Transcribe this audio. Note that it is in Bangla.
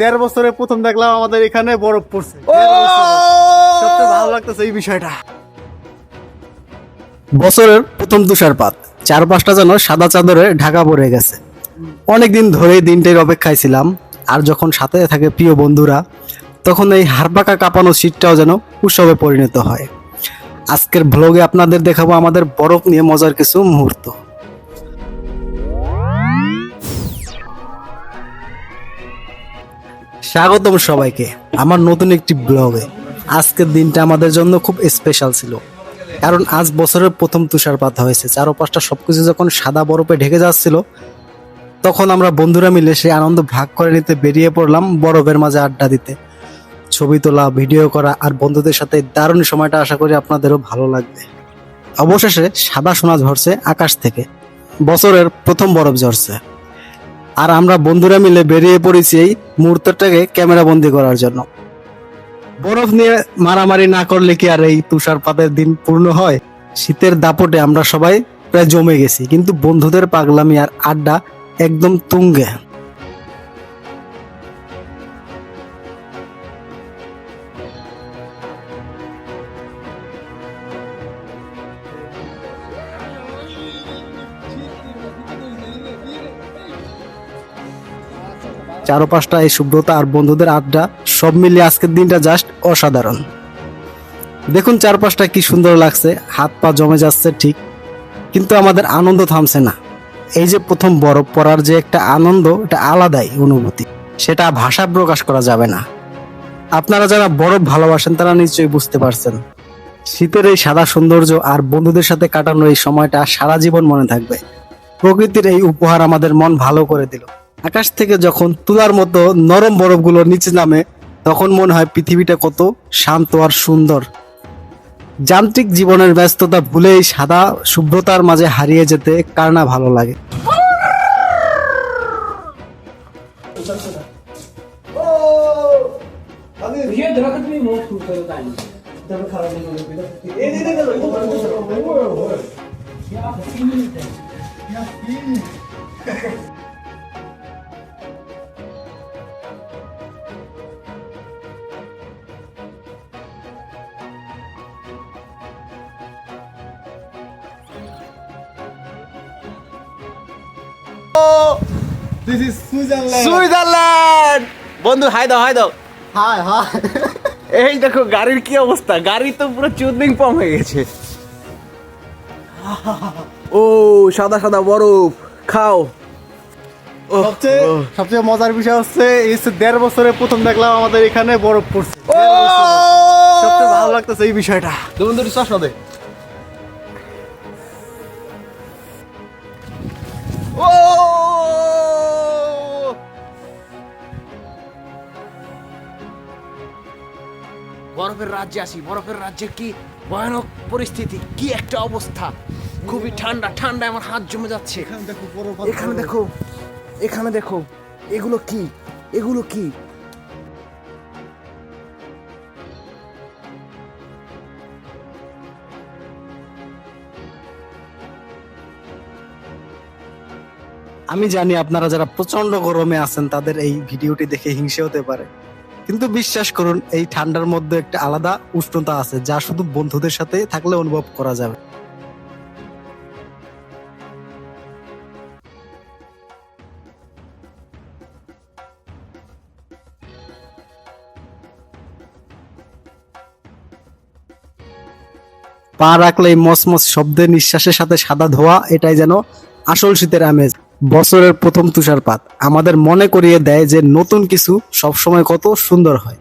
দেড় বছরে প্রথম দেখলাম আমাদের এখানে বরফ পড়ছে। সবচেয়ে ভালো লাগতেছে এই বিষয়টা। বছরের প্রথম তুষারপাত চার পাঁচটা যেন সাদা চাদরে ঢাকা পড়ে গেছে। অনেকদিন ধরেই দিনটির অপেক্ষায় ছিলাম আর যখন সাথে থাকে প্রিয় বন্ধুরা তখন এই হাড়পাকা কাঁপানো শীতটাও যেন উৎসবে পরিণত হয়। আজকের ব্লগে আপনাদের দেখাবো আমাদের বরফ নিয়ে মজার কিছু মুহূর্ত। স্বাগতম সবাইকে আমার নতুন একটি ব্লগে। আজকের দিনটা আমাদের জন্য খুব স্পেশাল ছিল। কারণ আজ বছরের প্রথম তুষারপাত হয়েছে। চারপাশটা সবকিছু যখন সাদা বরফে ঢেকে যাচ্ছিল, তখন আমরা বন্ধুরা মিলে সেই আনন্দ ভাগ করে নিতে বেরিয়ে পড়লাম বরফের মাঝে আড্ডা দিতে। ছবি তোলা, ভিডিও করা আর বন্ধুদের সাথে দারুণ সময়টা আশা করি আপনাদেরও ভালো লাগবে। অবশেষে সাদা সোনা ঝরছে আকাশ থেকে। বছরের প্রথম বরফ ঝরছে। আর আমরা বন্ধুরা মিলে বেরিয়ে পড়েছি এই মুহূর্তটাকে ক্যামেরা বন্দি করার জন্য। বরফ নিয়ে মারামারি না করলে কি আর এই তুষারপাতের দিন পূর্ণ হয়? শীতের দাপটে আমরা সবাই প্রায় জমে গেছি, কিন্তু বন্ধুদের পাগলামি আর আড্ডা একদম তুঙ্গে। চারপাশটা এই শুভ্রতা আর বন্ধুদের আড্ডা সব মিলিয়ে আজকের দিনটা জাস্ট অসাধারণ। দেখুন চারপাশটা কি সুন্দর লাগছে, হাত পা জমে যাচ্ছে ঠিক, কিন্তু আমাদের আনন্দ থামছে না। এই যে প্রথম বরফ পড়ার যে একটা আনন্দ, এটা আলাদাই অনুভূতি, সেটা ভাষা প্রকাশ করা যাবে না। আপনারা যারা বরফ ভালোবাসেন, তারা নিশ্চয়ই বুঝতে পারছেন। শীতের এই সাদা সৌন্দর্য আর বন্ধুদের সাথে কাটানো এই সময়টা সারা জীবন মনে থাকবে। প্রকৃতির এই উপহার আমাদের মন ভালো করে দিল। আকাশ থেকে যখন তুলার মতো নরম বরফগুলো নিচে নামে তখন মনে হয় পৃথিবীটা কত শান্ত আর সুন্দর যান্ত্রিক জীবনের ব্যস্ততা ভুলে এই সাদা শুভ্রতার মাঝে হারিয়ে যেতে কার না ভালো লাগে দিস ইজ সুইজারল্যান্ড সুইজারল্যান্ড বন্ধু হাই দাও হাই দাও। Hi hi. এই দেখো গাড়ির কি অবস্থা? গাড়ি তো পুরো চুদনিং পম হয়ে গেছে। ও সাদা সাদা বরফ। খাও। ও সবচেয়ে সবচেয়ে মজার বিষয় হচ্ছে এই দেড় বছরে প্রথম দেখলাম আমাদের এখানে বরফ পড়ছে। সবচেয়ে ভালো লাগতেছে এই বিষয়টা। তুমি দুটো চশমা দে। বরফের রাজ্যে আসি। বরফের রাজ্যে কি ভয়ানক পরিস্থিতি কি একটা অবস্থা। খুবই ঠান্ডা ঠান্ডা আমার হাত জমে যাচ্ছে। এখানে দেখো এখানে দেখো এগুলো কি? এগুলো কি? আমি জানি আপনারা যারা প্রচণ্ড গরমে আছেন তাদের এই ভিডিওটি দেখে হিংসে হতে পারে। কিন্তু বিশ্বাস করুন, এই ঠান্ডার মধ্যে একটা আলাদা উষ্ণতা আছে, যা শুধু বন্ধুদের সাথে থাকলে অনুভব করা যাবে। পা রাখলে মসমস শব্দের নিঃশ্বাসের সাথে সাদা ধোয়া, এটাই যেন আসল শীতের আমেজ। বছরের প্রথম তুষারপাত। আমাদের মনে করিয়ে দেয় যে নতুন কিছু সবসময় কত সুন্দর হয়।